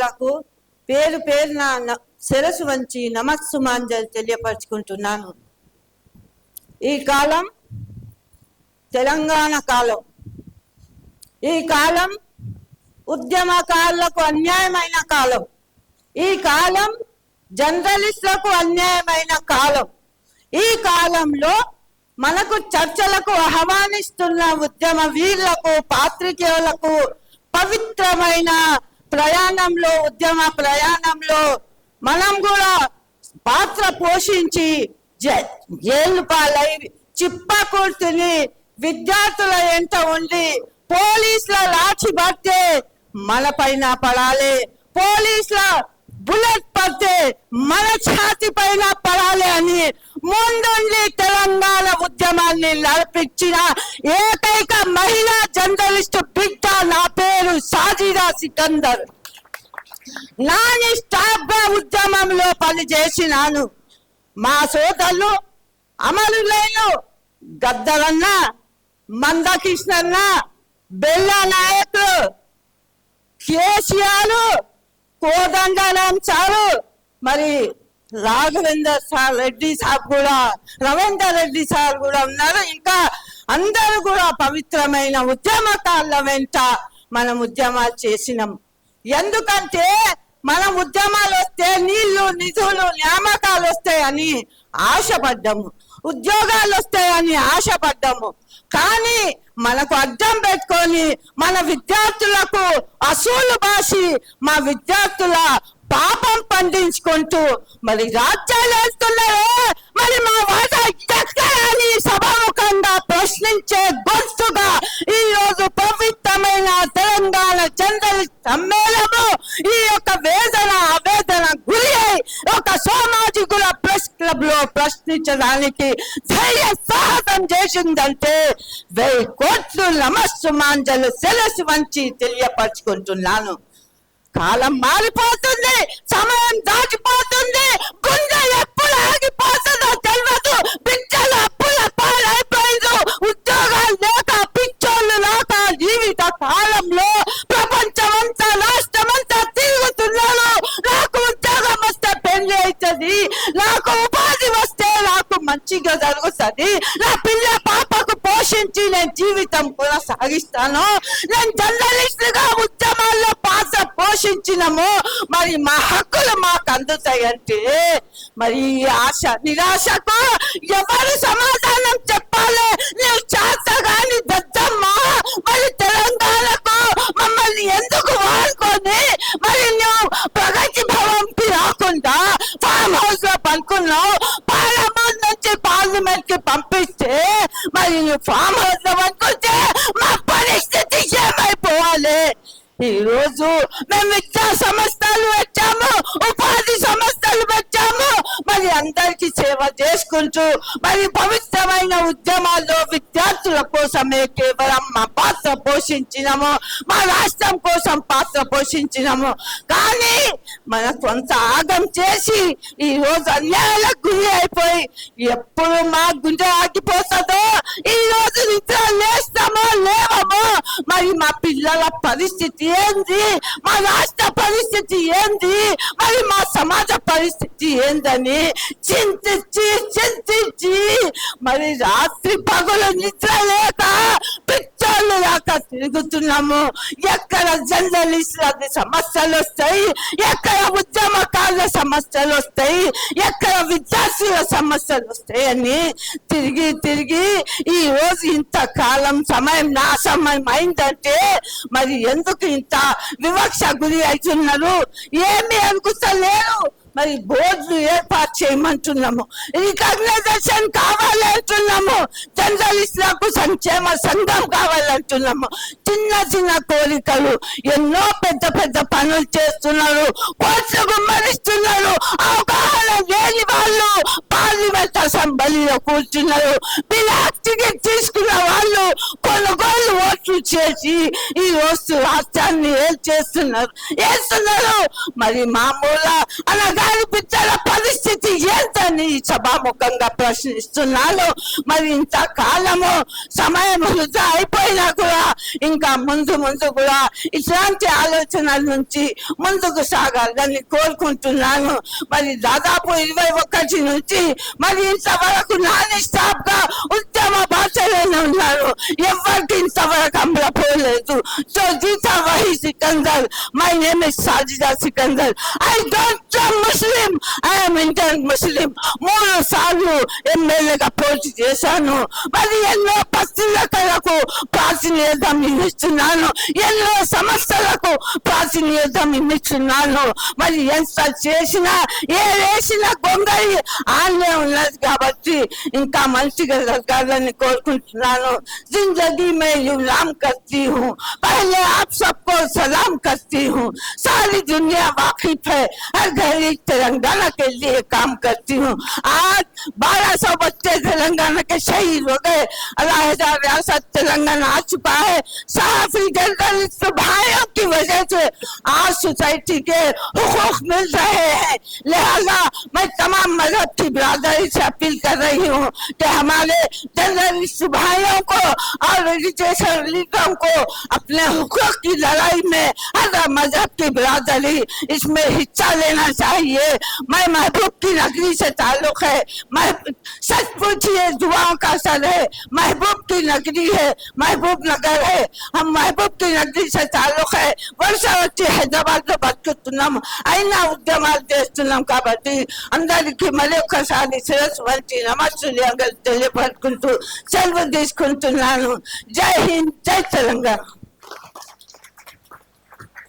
జర్నలిస్టులకు పేరు పేరు నా శిరసు వంచి నమస్సుమాంజలి తెలియపరుచుకుంటున్నాను. ఈ కాలం తెలంగాణ కాలం. ఈ కాలం ఉద్యమకారులకు అన్యాయమైన కాలం. ఈ కాలం జర్నలిస్టులకు అన్యాయమైన కాలం. ఈ కాలంలో మనకు చర్చలకు ఆహ్వానిస్తున్న ఉద్యమ వీరులకు పాత్రికేయులకు పవిత్రమైన ప్రయాణంలో ఉద్యమ ప్రయాణంలో మనం కూడా పాత్ర పోషించి జైలు పాలై చిప్పకూర్చుని విద్యార్థుల ఎంట ఉండి పోలీసుల లాఠీ పడితే మన పైన పడాలి. పోలీసుల బుల్లెట్ పడితే మన ఛాతి పైన పడాలి అని ముందుండి తెలంగాణ ఉద్యమాన్ని నడిపించిన ఏకైక మహిళా జర్నలిస్ట్ బిడ్డ నా పేరు సాజిదా సికందర్. నాని స్టాప్ ఉద్యమంలో పనిచేసినాను. మా సోదరులు అమరులైన గద్దరన్న మందకృష్ణన్న బెల్ల నాయకులు కేసీఆర్ కోదండలం సారు మరి రాఘవేందర్ సార్ రెడ్డి సార్ కూడా రవీందర్ రెడ్డి సార్ కూడా ఉన్నారు. ఇంకా అందరూ కూడా పవిత్రమైన ఉద్యమకాల వెంట మనం ఉద్యమాలు చేసినాం. ఎందుకంటే మనం ఉద్యమాలు వస్తే నీళ్ళు నిధులు నియామకాలు వస్తాయని ఆశపడ్డాము. ఉద్యోగాలు వస్తాయని ఆశపడ్డాము. కానీ మనకు అడ్డం పెట్టుకొని మన విద్యార్థులకు అసూలు బాసి మా విద్యార్థుల పాపం పండించుకుంటూ మరి రాజ్యాలు వేస్తున్నారే మరి మా వాట ఎక్కడని సభాముఖంగా ప్రశ్న ప్రశ్నించడానికి ధైర్య సాహసం చేసిందంటే వెయ్యి కోట్లు నమస్సు మాంజలు సెలసి వంచి తెలియపరచుకుంటున్నాను. కాలం మారిపోతుంది సమయం దాటిపోతుంది గుండె ఎప్పుడు ఆగిపోతుందో తెలియదు బిడ్డలు అప్పుల పాలైపోయిందో ఉద్యోగాలు లేక పిచ్చోళ్ళు లేక జీవిత కాలంలో ప్రపంచం అంతా రాష్ట్రం అంతా తిరుగుతున్నాను నాకు ఉద్యోగం వస్తే పెళ్ళి అవుతుంది నాకు ఉపాధి నాకు మంచిగా జరుగుతుంది నా పిల్ల పాపకు పోషించి నేను జీవితం కొనసాగిస్తాను. నేను జర్నలిస్ట్గా ఉద్యమాల్లో పాత్ర పోషించినము. మరి మా హక్కులు మాకు అందుతాయంటే మరి ఆశ నిరాశకు ఎవరు సమాధానం చెప్పాలి? నువ్వు చేతగాని దద్దమ్మ మరి తెలంగాణకు మమ్మల్ని ఎందుకు వాడుకొని మరి నువ్వు ప్రగతి భవన్కి రాకుండా ఫామ్ హౌస్లో పనుకున్నావు పార్లమెంట్ నుంచి పార్లమెంట్కి పంపిస్తే మరి నువ్వు ఫామ్ అనుకుంటే మా పరిస్థితి ఏమైపోవాలి? ఈ రోజు మేము విద్యా సంస్థలు పెట్టాము ఉపాధి సంస్థలు పెట్టాము మరి అందరికి సేవ చేసుకుంటూ మరి పవిత్రమైన ఉద్యమాల్లో విద్యార్థుల కోసమే కేవలం మా పాత్ర పోషించినము మా రాష్ట్రం కోసం పాత్ర పోషించినము కానీ మన సొంత ఆగం చేసి ఈ రోజు అన్యాయాలకు గురి అయిపోయి ఎప్పుడు మా గుండె ఆగిపోతుందో ఈ రోజు నిద్ర లేస్తామో. మరి మా పిల్లల పరిస్థితి ఏంది? మా రాష్ట్ర పరిస్థితి ఏంది? మరి మా సమాజ పరిస్థితి ఏందని చింతించి చింతించి మరి రాత్రి పగలు నిద్ర లేక పిచ్చోళ్ళు లేక తిరుగుతున్నాము. ఎక్కడ జర్నలిస్టుల సమస్యలు వస్తాయి? ఎక్కడ ఉద్యమకారుల సమస్యలు వస్తాయి. ఎక్కడ విద్యార్థుల సమస్యలు వస్తాయని తిరిగి తిరిగి ఈ రోజు ఇంత కాలం సమయం నా సమయం అయిందంటే మరి ఎందుకు ఇంత వివక్ష గురి అవుతున్నారు? ఏమి అనుకుంటలేరు మరి బోర్డులు ఏర్పాటు చేయమంటున్నాము. రికగ్నైజేషన్ కావాలి అంటున్నాము. జర్నలిస్టులకు సంక్షేమ సంఘం కావాలంటున్నాము చిన్న చిన్న కోరికలు. ఎన్నో పెద్ద పెద్ద పనులు చేస్తున్నారు. కోట్లు గుమ్మరిస్తున్నారు. అవగాహన లేని వాళ్ళు పార్లమెంట్ అసెంబ్లీలో కూర్చున్నారు. మీరు తీసుకున్న వాళ్ళు కొనుగోలు ఓట్లు చేసి ఈ రోజు రాష్ట్రాన్ని ఏం చేస్తున్నారు చేస్తున్నారు మరి మామూలు అనగాని పిచ్చల పరిస్థితి ఏంటని సభాముఖంగా ప్రశ్నిస్తున్నాను మరి ఇంత కాలము సమయం వృధా అయిపోయిన కూడా ఇంకా ముందు ముందు కూడా ఇట్లాంటి ఆలోచనల నుంచి ముందుకు సాగాలని కోరుకుంటున్నాను. మరి దాదాపు ఇరవై ఒకటి నుంచి మరి ఇంతవరకు నాన్ స్టాప్గా ఉద్యమ భాషలోనే ఉన్నారు ఎవరికి ఇంతవరకు అమలపోలేదు so Gita వహి Sikandar my name is Sajida Sikandar I don't Muslim I'm Indian Muslim మూడు సార్లు ఎమ్మెల్యేగా పోటీ చేశాను మరి ఎన్నో పత్రికలకు ప్రాతినిధ్యం ఇస్తున్నాను ఎన్నో సమస్యలకు ప్రాతినిధ్యం ఇస్తున్నాను మరి ఎంత చేసినా ఏ వేసిన గొంగళి ఆన్నే ఉన్నది కాబట్టి ఇంకా మంచిగా జరగాలని కోరుకుంటున్నాను जिंदगी में गुलाम करती हूँ पहले आप सबको सलाम करती हूँ सारी दुनिया वाकिफ है हर घड़ी तेलंगाना के लिए काम करती हूँ आज बारह सौ बच्चे तेलंगाना के शहीद हो गए अल्लाह रियासत तेलंगाना आ चुका है सहाफी जर्नलिस्ट भाइयों की वजह से आज सोसाइटी के हुकूक मिल रहे हैं। लिहाजा मैं तमाम मज़हब की बिरादरी से अपील कर रही हूँ कि हमारे जर्नलिस्ट को और रिलीजियस लीडरों को अपने हुकूक की लड़ाई में हर मज़हब की बिरादरी इसमें हिस्सा लेना चाहिए। मैं महबूब की नगरी से ताल्लुक है। मैं सच पूछिए दुआओं का सर है। महबूब की नगरी है, महबूब नगर है। हम महबूब की नगरी से ताल्लुक है। वर्ष వచ్చి హైదరాబాద్లో బతుకుతున్నాం అయినా ఉద్యమాలు చేస్తున్నాం కాబట్టి అందరికి మరొకసారి శిరస్సు వంచి నమస్సులు తెలియపరుచుకుంటూ సెలవు తీసుకుంటున్నాను. జై హింద్ జై తెలంగాణ.